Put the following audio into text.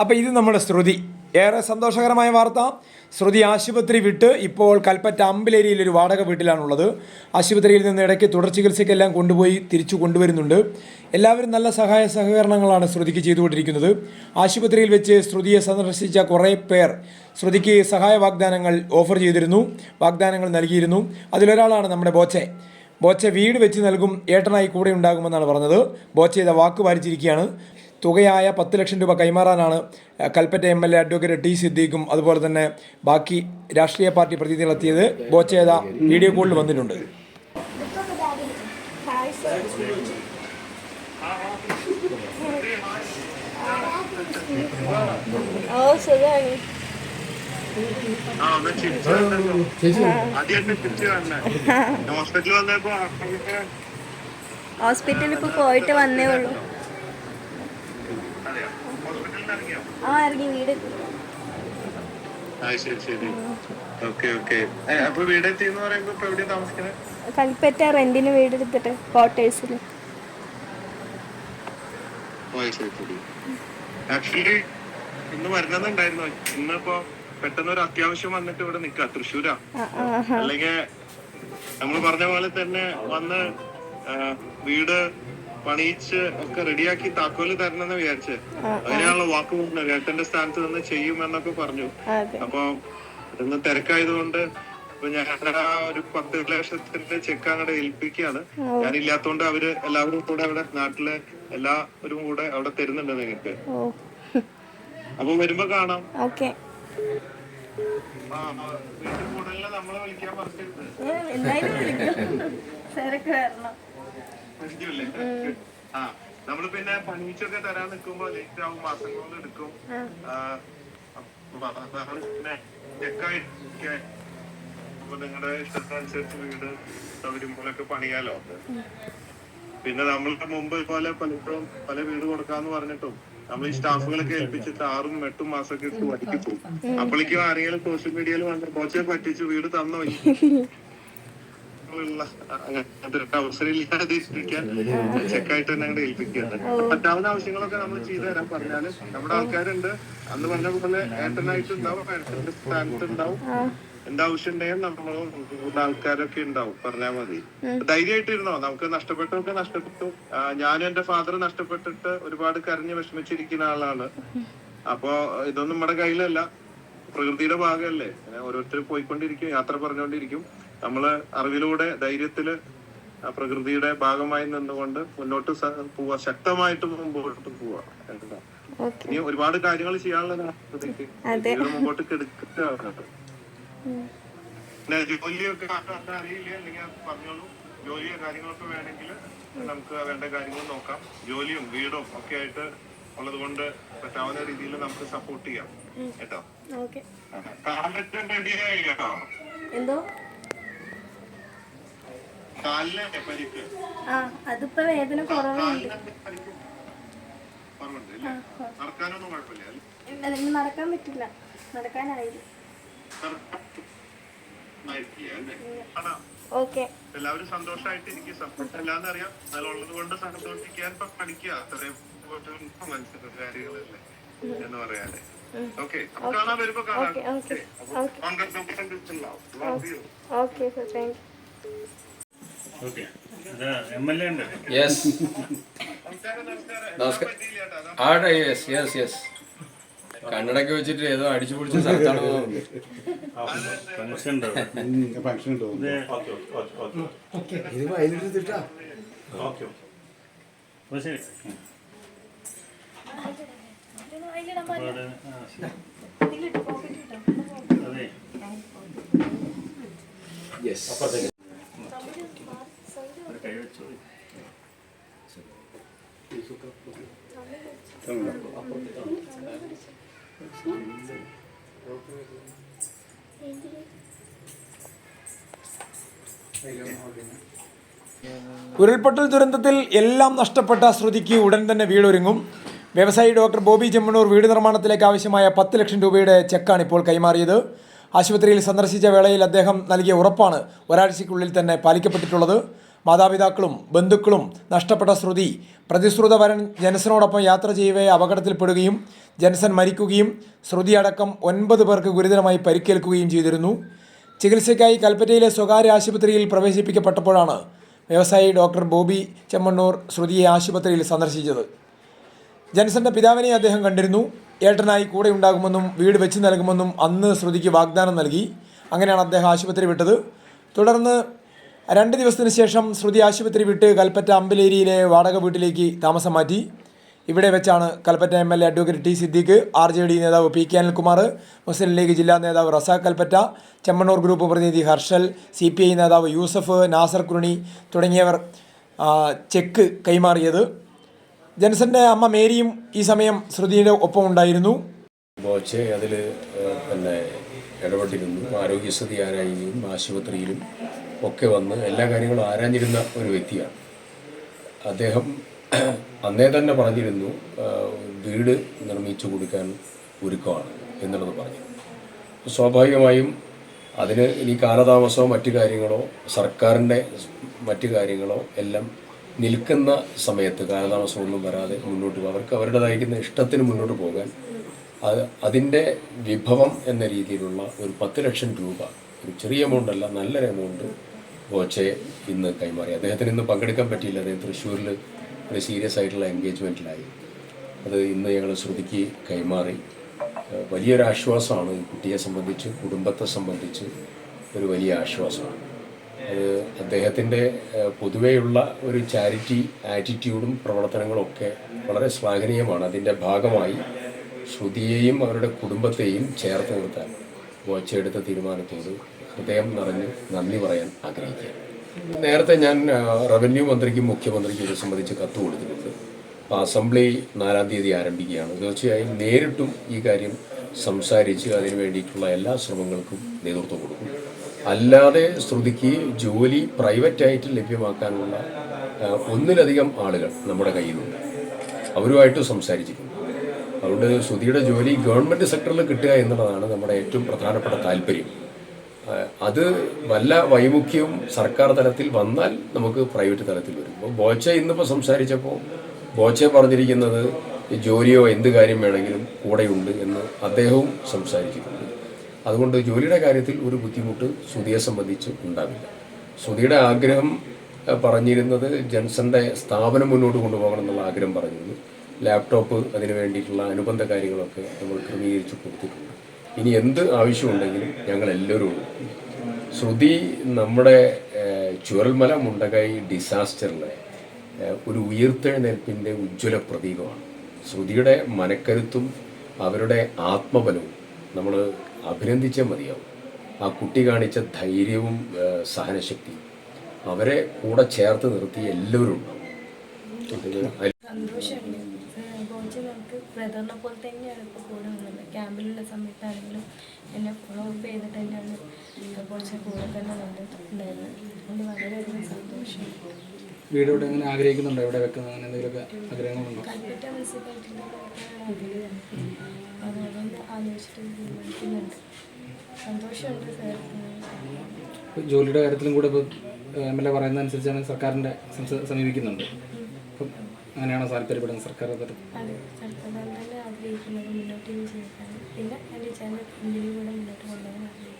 അപ്പോൾ ഇത് നമ്മുടെ ശ്രുതി. ഏറെ സന്തോഷകരമായ വാർത്ത. ശ്രുതി ആശുപത്രി വിട്ട് ഇപ്പോൾ കൽപ്പറ്റ അമ്പലേരിയിൽ ഒരു വാടക വീട്ടിലാണുള്ളത്. ആശുപത്രിയിൽ നിന്ന് ഇടയ്ക്ക് തുടർ ചികിത്സയ്ക്കെല്ലാം കൊണ്ടുപോയി തിരിച്ചു കൊണ്ടുവരുന്നുണ്ട്. എല്ലാവരും നല്ല സഹായ സഹകരണങ്ങളാണ് ശ്രുതിക്ക് ചെയ്തുകൊണ്ടിരിക്കുന്നത്. ആശുപത്രിയിൽ വെച്ച് ശ്രുതിയെ സന്ദർശിച്ച കുറേ പേർ ശ്രുതിക്ക് സഹായ വാഗ്ദാനങ്ങൾ ഓഫർ ചെയ്തിരുന്നു. വാഗ്ദാനങ്ങൾ നൽകിയിരുന്നു. അതിലൊരാളാണ് നമ്മുടെ ബോച്ചെ. ബോച്ചെ വീട് വെച്ച് നൽകും ഏട്ടനായി കൂടെ ഉണ്ടാകുമെന്നാണ് പറഞ്ഞത്. ബോച്ചെ ഇത് വാക്ക് പാലിച്ചിരിക്കുകയാണ് തുകയായ പത്ത് ലക്ഷം രൂപ കൈമാറാനാണ് Kalpetta M L A advocate T സിദ്ദീഖും അതുപോലെ തന്നെ ബാക്കി രാഷ്ട്രീയ പാർട്ടി പ്രതിനിധികളെത്തിയത് ബോച്ചേത വീഡിയോ കോളിൽ വന്നിട്ടുണ്ട്. ഹോസ്പിറ്റലിൽ ഇപ്പൊ പോയിട്ട് വന്നേ ഉള്ളൂ. ഇപ്പൊ എവിടെയാ താമസിക്കണേ? കൽപ്പറ്റ റെന്റിന് വീട് എടുത്തിട്ട് ക്വാർട്ടേഴ്സിൽ ആക്ച്വലി ഇന്ന് വരണമെന്നുണ്ടായിരുന്നു ഇന്നിപ്പോ പെട്ടെന്ന് ഒരു അത്യാവശ്യം വന്നിട്ട് ഇവിടെ നിക്ക തൃശ്ശൂരാ. അല്ലെങ്കിൽ നമ്മൾ പറഞ്ഞ പോലെ തന്നെ വന്ന് വീട് പണിയിച്ച് ഒക്കെ റെഡിയാക്കി താക്കോൽ തരണമെന്ന് വിചാരിച്ച്. അതിനുള്ള വാക്ക് ഏട്ടന്റെ സ്ഥാനത്ത് നിന്ന് ചെയ്യുമെന്നൊക്കെ പറഞ്ഞു. അപ്പൊ ഇന്ന് തിരക്കായതുകൊണ്ട് ഇപ്പൊ ഞാൻ ആ ഒരു പത്ത് ലക്ഷത്തിന്റെ ചെക്ക് അങ്ങോട്ട് ഏൽപ്പിക്കുകയാണ് ഞാനില്ലാത്തോണ്ട് അവർ എല്ലാവരും കൂടെ അവിടെ നാട്ടിലെ എല്ലാവരും കൂടെ അവിടെ തരുന്നുണ്ട് നിങ്ങൾക്ക്. ഓ. അപ്പൊ വരുമ്പോ കാണാം. ഓക്കെ. ആ, ആ, വീട്ടിൽ കൂടുതലും നമ്മളെ വിളിക്കാൻ പറഞ്ഞിട്ടുണ്ട് എന്തായാലും വിളിക്കും. തിരക്ക് വരണം ആ നമ്മൾ പിന്നെ പണിച്ചൊക്കെ തരാൻ നിൽക്കുമ്പോ ലേറ്റ് ആവും മാസങ്ങളോട് എടുക്കും. പിന്നെ ചെക്കായിരിക്കെ അപ്പൊ നിങ്ങളുടെ ഇഷ്ടത്തിനനുസരിച്ച് വീട് സൗകര്യം പോലൊക്കെ പണിയാലോ? പിന്നെ നമ്മളുടെ മുമ്പ് പോലെ പലപ്പോഴും പല വീട് കൊടുക്കാന്ന് പറഞ്ഞിട്ടും നമ്മൾ ഈ സ്റ്റാഫുകളൊക്കെ ഏൽപ്പിച്ചിട്ട് ആറും എട്ടും മാസമൊക്കെ ഇട്ട് പഠിക്കും അപ്പോഴേക്കും ആരെങ്കിലും സോഷ്യൽ മീഡിയയിൽ വന്ന് കോച്ചെ പറ്റിച്ച് വീട് തന്നോ ഉള്ള അങ്ങനത്തെ ഒരു അവസരം ഇല്ലാതിരിക്കാൻ ചെക്കായിട്ട് തന്നെ അങ്ങോട്ട് ഏൽപ്പിക്കുകയാണ്. പറ്റാവുന്ന ആവശ്യങ്ങളൊക്കെ നമ്മൾ ചെയ്തു തരാൻ പറഞ്ഞാൽ നമ്മുടെ ആൾക്കാരുണ്ട്. അന്ന് പറഞ്ഞ പോലെ ഏട്ടനായിട്ടുണ്ടാവും ഏട്ടന്റെ സ്ഥാനത്ത് ഉണ്ടാവും എന്താവശ്യം ഉണ്ടെങ്കിൽ നമ്മൾ ആൾക്കാരൊക്കെ ഉണ്ടാവും പറഞ്ഞാൽ മതി. ധൈര്യമായിട്ടിരുന്നോ? നമുക്ക് നഷ്ടപ്പെട്ടൊക്കെ നഷ്ടപ്പെട്ടു. ഞാനും എന്റെ ഫാദർ നഷ്ടപ്പെട്ടിട്ട് ഒരുപാട് കരഞ്ഞ് വിഷമിച്ചിരിക്കുന്ന ആളാണ്. അപ്പോ ഇതൊന്നും നമ്മുടെ കയ്യിലല്ല പ്രകൃതിയുടെ ഭാഗമല്ലേ? ഓരോരുത്തർ പോയിക്കൊണ്ടിരിക്കും യാത്ര പറഞ്ഞുകൊണ്ടിരിക്കും. നമ്മൾ അറിവിലൂടെ ധൈര്യത്തിൽ പ്രകൃതിയുടെ ഭാഗമായി നിന്നുകൊണ്ട് മുന്നോട്ട് പോവാ. ശക്തമായിട്ട് മുമ്പോട്ട് പോവാ. ഇനി ഒരുപാട് കാര്യങ്ങൾ ചെയ്യാനുള്ളതാണ്. മുമ്പോട്ട് പിന്നെ ജോലിയൊക്കെ അറിയില്ല. അല്ലെങ്കിൽ പറഞ്ഞോളൂ. ജോലിയോ കാര്യങ്ങളൊക്കെ വേണമെങ്കിൽ നമുക്ക് വേണ്ട കാര്യങ്ങൾ നോക്കാം. ജോലിയും വീടും ഒക്കെ ആയിട്ട് ഉള്ളത് കൊണ്ട് പറ്റാവുന്ന രീതിയിൽ നമുക്ക് സപ്പോർട്ട് ചെയ്യാം. കേട്ടോ? കാലിട്ട് റെഡിയായി കേട്ടോ എന്തോ? ആ അതിപ്പോ വേദന കുറവുണ്ട്. നടക്കാൻ പറ്റില്ല. നടക്കാനായില്ല? എല്ലാവരും സന്തോഷമായിട്ട് എനിക്ക് സപ്പോർട്ട് അല്ലാന്ന് അറിയാം. അതുള്ളത് കൊണ്ട് സന്തോഷിക്കാൻ ഇപ്പൊ പഠിക്കുക അത്രയും മനസ്സിലാക്കുന്ന കാര്യങ്ങളല്ലേ? എന്ന് പറയാനേ ഓക്കെ കാണാൻ വരുമ്പോ കാണാം. Okay okay. ഓക്കെ. യെസ് നമസ്കാരം ആടെ യെസ് യെസ് യെസ് കണ്ണടയൊക്കെ വെച്ചിട്ട് ഏതോ അടിച്ചു പൊളിച്ച സ്ഥലത്താണ്. ഫംഗ്ഷൻ ഉണ്ട്? അവിടെ. ഫംഗ്ഷൻ ഉണ്ടോ ഇത് ഇത് വയലിട്ടിട്ടാ അപ്പോൾ ശരി ഉം. അപ്പോൾ അവിടെ, ആ, ശരി. അതെ ഒരു കൈ വെച്ചോ ഉരുൾപൊട്ടൽ ദുരന്തത്തിൽ എല്ലാം നഷ്ടപ്പെട്ട ശ്രുതിക്ക് ഉടൻ തന്നെ വീടൊരുങ്ങും. വ്യവസായി ഡോക്ടർ ബോബി ചെമ്മണൂർ വീട് നിർമ്മാണത്തിലേക്ക് ആവശ്യമായ പത്ത് ലക്ഷം രൂപയുടെ ചെക്കാണ് ഇപ്പോൾ കൈമാറിയത്. ആശുപത്രിയിൽ സന്ദർശിച്ച വേളയിൽ അദ്ദേഹം നൽകിയ ഉറപ്പാണ് ഒരാഴ്ചയ്ക്കുള്ളിൽ തന്നെ പാലിക്കപ്പെട്ടിട്ടുള്ളത്. മാതാപിതാക്കളും ബന്ധുക്കളും നഷ്ടപ്പെട്ട ശ്രുതി പ്രതിശ്രുത വരൻ ജനസനോടൊപ്പം യാത്ര ചെയ്യവേ അപകടത്തിൽപ്പെടുകയും ജനസൻ മരിക്കുകയും ശ്രുതി അടക്കം ഒൻപത് പേർക്ക് ഗുരുതരമായി പരിക്കേൽക്കുകയും ചെയ്തിരുന്നു. ചികിത്സയ്ക്കായി കൽപ്പറ്റയിലെ സ്വകാര്യ ആശുപത്രിയിൽ പ്രവേശിപ്പിക്കപ്പെട്ടപ്പോഴാണ് വ്യവസായി ഡോക്ടർ ബോബി ചെമ്മണ്ണൂർ ശ്രുതിയെ ആശുപത്രിയിൽ സന്ദർശിച്ചത്. ജനസന്റെ പിതാവിനെ അദ്ദേഹം കണ്ടിരുന്നു. ഏട്ടനായി കൂടെ ഉണ്ടാകുമെന്നും വീട് വെച്ച് നൽകുമെന്നും അന്ന് ശ്രുതിക്ക് വാഗ്ദാനം നൽകി. അങ്ങനെയാണ് അദ്ദേഹം ആശുപത്രി വിട്ടത്. തുടർന്ന് രണ്ട് ദിവസത്തിന് ശേഷം ശ്രുതി ആശുപത്രി വിട്ട് കൽപ്പറ്റ അമ്പലേരിയിലെ വാടക വീട്ടിലേക്ക് താമസം മാറ്റി. ഇവിടെ വെച്ചാണ് Kalpetta M L A advocate T Siddique R J D നേതാവ് പി കെ അനിൽകുമാർ മുസ്ലിം ലീഗ് ജില്ലാ നേതാവ് റസാഖ് കൽപ്പറ്റ ചെമ്മണ്ണൂർ ഗ്രൂപ്പ് പ്രതിനിധി ഹർഷൽ സി പി ഐ നേതാവ് യൂസഫ് നാസർ കുരുണി തുടങ്ങിയവർ ചെക്ക് കൈമാറിയത്. ജനസന്റെ അമ്മ മേരിയും ഈ സമയം ശ്രുതിയുടെ ഒപ്പം ഉണ്ടായിരുന്നു. ബോച്ചെ അതിൽ പിന്നെ ഇടപെട്ടിരുന്നു. ആരോഗ്യസ്ഥിതി ആരായും ആശുപത്രിയിലും. ഒക്കെ വന്ന് എല്ലാ കാര്യങ്ങളും ആരാഞ്ഞിരുന്ന ഒരു വ്യക്തിയാണ്. അദ്ദേഹം അന്നേ തന്നെ പറഞ്ഞിരുന്നു വീട് നിർമ്മിച്ചു കൊടുക്കാൻ ഒരുക്കമാണ് എന്നുള്ളത് പറഞ്ഞു. സ്വാഭാവികമായും അതിന് ഇനി കാലതാമസമോ മറ്റു കാര്യങ്ങളോ സർക്കാരിന്റെ മറ്റു കാര്യങ്ങളോ എല്ലാം നിൽക്കുന്ന സമയത്ത് കാലതാമസമൊന്നും വരാതെ മുന്നോട്ട് പോകും. അവർക്ക് അവരുടേതായിരിക്കുന്ന ഇഷ്ടത്തിന് മുന്നോട്ട് പോകാൻ അത് അതിന്റെ വിഭവം എന്ന രീതിയിലുള്ള ഒരു പത്ത് ലക്ഷം രൂപ ഒരു ചെറിയ എമൗണ്ട് അല്ല നല്ലൊരു എമൗണ്ട് ബോച്ചെ ഇന്ന് കൈമാറി. അദ്ദേഹത്തിന് ഇന്ന് പങ്കെടുക്കാൻ പറ്റിയില്ല. അദ്ദേഹം തൃശ്ശൂരിൽ ഒരു സീരിയസ് ആയിട്ടുള്ള എൻഗേജ്മെന്റിലായി അത് ഇന്ന് ഞങ്ങൾ ശ്രുതിക്ക് കൈമാറി. വലിയൊരു ആശ്വാസമാണ്. കുട്ടിയെ സംബന്ധിച്ച് കുടുംബത്തെ സംബന്ധിച്ച് ഒരു വലിയ ആശ്വാസമാണ്. അത് അദ്ദേഹത്തിന്റെ പൊതുവെയുള്ള ഒരു ചാരിറ്റി ആറ്റിറ്റ്യൂഡും പ്രവർത്തനങ്ങളും ഒക്കെ വളരെ ശ്ലാഘനീയമാണ്. അതിന്റെ ഭാഗമായി ശ്രുതിയെയും അവരുടെ കുടുംബത്തെയും ചേർത്ത് നിർത്താൻ വാച്ചെടുത്ത തീരുമാനത്തോട് ഹൃദയം നിറഞ്ഞ് നന്ദി പറയാൻ ആഗ്രഹിക്കുകയാണ് നേരത്തെ ഞാൻ റവന്യൂ മന്ത്രിക്കും മുഖ്യമന്ത്രിക്കും ഇത് സംബന്ധിച്ച് കത്ത് കൊടുത്തിട്ടുണ്ട്. അപ്പോൾ അസംബ്ലി നാലാം തീയതി ആരംഭിക്കുകയാണ്. തീർച്ചയായും നേരിട്ടും ഈ കാര്യം സംസാരിച്ച് അതിനു വേണ്ടിയിട്ടുള്ള എല്ലാ ശ്രമങ്ങൾക്കും നേതൃത്വം കൊടുക്കും. അല്ലാതെ ശ്രുതിക്ക് ജോലി പ്രൈവറ്റായിട്ട് ലഭ്യമാക്കാനുള്ള ഒന്നിലധികം ആളുകൾ നമ്മുടെ കയ്യിലുണ്ട്. അവരുമായിട്ട് സംസാരിച്ചിട്ടുണ്ട്. അതുകൊണ്ട് ശ്രുതിയുടെ ജോലി ഗവൺമെന്റ് സെക്ടറിൽ കിട്ടുക എന്നുള്ളതാണ് നമ്മുടെ ഏറ്റവും പ്രധാനപ്പെട്ട താല്പര്യം. അത് വല്ല വൈമുഖ്യവും സർക്കാർ തലത്തിൽ വന്നാൽ നമുക്ക് പ്രൈവറ്റ് തലത്തിൽ വരും. അപ്പോൾ ബോച്ച ഇന്നിപ്പോൾ സംസാരിച്ചപ്പോൾ ബോച്ച പറഞ്ഞിരിക്കുന്നത് ജോലിയോ എന്ത് കാര്യം വേണമെങ്കിലും കൂടെയുണ്ട് എന്ന് അദ്ദേഹവും സംസാരിച്ചിട്ടുണ്ട്. അതുകൊണ്ട് ജോലിയുടെ കാര്യത്തിൽ ഒരു ബുദ്ധിമുട്ട് സുധിയെ സംബന്ധിച്ച് ഉണ്ടാവില്ല. സുധിയുടെ ആഗ്രഹം പറഞ്ഞിരുന്നത് ജെൻസന്റെ സ്ഥാപനം മുന്നോട്ട് കൊണ്ടുപോകണം എന്നുള്ള ആഗ്രഹം പറഞ്ഞിരുന്നു. ലാപ്ടോപ്പ് അതിന് വേണ്ടിയിട്ടുള്ള അനുബന്ധ കാര്യങ്ങളൊക്കെ നമ്മൾ ക്രമീകരിച്ച് കൊടുത്തിട്ടുണ്ട്. ഇനി എന്ത് ആവശ്യമുണ്ടെങ്കിലും ഞങ്ങൾ എല്ലാവരും ഉണ്ട്. ശ്രുതി നമ്മുടെ ചുരൽമല മുണ്ടകൈ ഡിസാസ്റ്ററിലെ ഒരു ഉയർത്തെഴുന്നേൽപ്പിന്റെ ഉജ്ജ്വല പ്രതീകമാണ്. ശ്രുതിയുടെ മനക്കരുത്തും അവരുടെ ആത്മബലവും നമ്മൾ അഭിനന്ദിച്ചേ മതിയാവും. ആ കുട്ടി കാണിച്ച ധൈര്യവും സഹനശക്തി സഹനശക്തിയും അവരെ കൂടെ ചേർത്ത് നിർത്തി എല്ലാവരും ഉണ്ടാവും അതിൽ സന്തോഷമുണ്ട് കോച്ച് നമുക്ക് ബ്രദറിനെ പോലെ തന്നെയാണ് ഇപ്പോൾ കൂടെ വന്നത് ക്യാമ്പിലുള്ള സമയത്താണെങ്കിലും എന്നെ ഫോളോ അപ്പ് ചെയ്തിട്ട് തന്നെയാണ് കുറച്ച് കൂടെ തന്നെ വന്നിട്ടുണ്ടായിരുന്നത്. അതുകൊണ്ട് വളരെയധികം സന്തോഷം. വീട് ഇവിടെ എങ്ങനെ ആഗ്രഹിക്കുന്നുണ്ടോ? ഇവിടെ വെക്കുന്ന അങ്ങനെ എന്തെങ്കിലുമൊക്കെ ആഗ്രഹങ്ങളുണ്ടോ? കൽപ്പറ്റ മുനിസിപ്പാലിറ്റിയുടെ അതുകൊണ്ട് ആലോചിച്ചിട്ട് തീരുമാനിക്കുന്നുണ്ട്. സന്തോഷമുണ്ട് സാർ. ഇപ്പൊ ജോലിയുടെ കാര്യത്തിലും കൂടെ ഇപ്പോൾ എം എൽ എ പറയുന്ന അനുസരിച്ചാണ് സർക്കാരിന്റെ സമീപിക്കുന്നുണ്ട്. അപ്പം അങ്ങനെയാണോ താല്പര്യപ്പെടുന്നത് സർക്കാർ സർക്കാർ തന്നെ ആഗ്രഹിക്കുന്നത് മുന്നോട്ട് പിന്നെ എന്റെ ചാനൽ ഇന്ത്യയിലൂടെ മുന്നോട്ട് കൊണ്ടുപോകാൻ ആഗ്രഹിക്കുന്നു.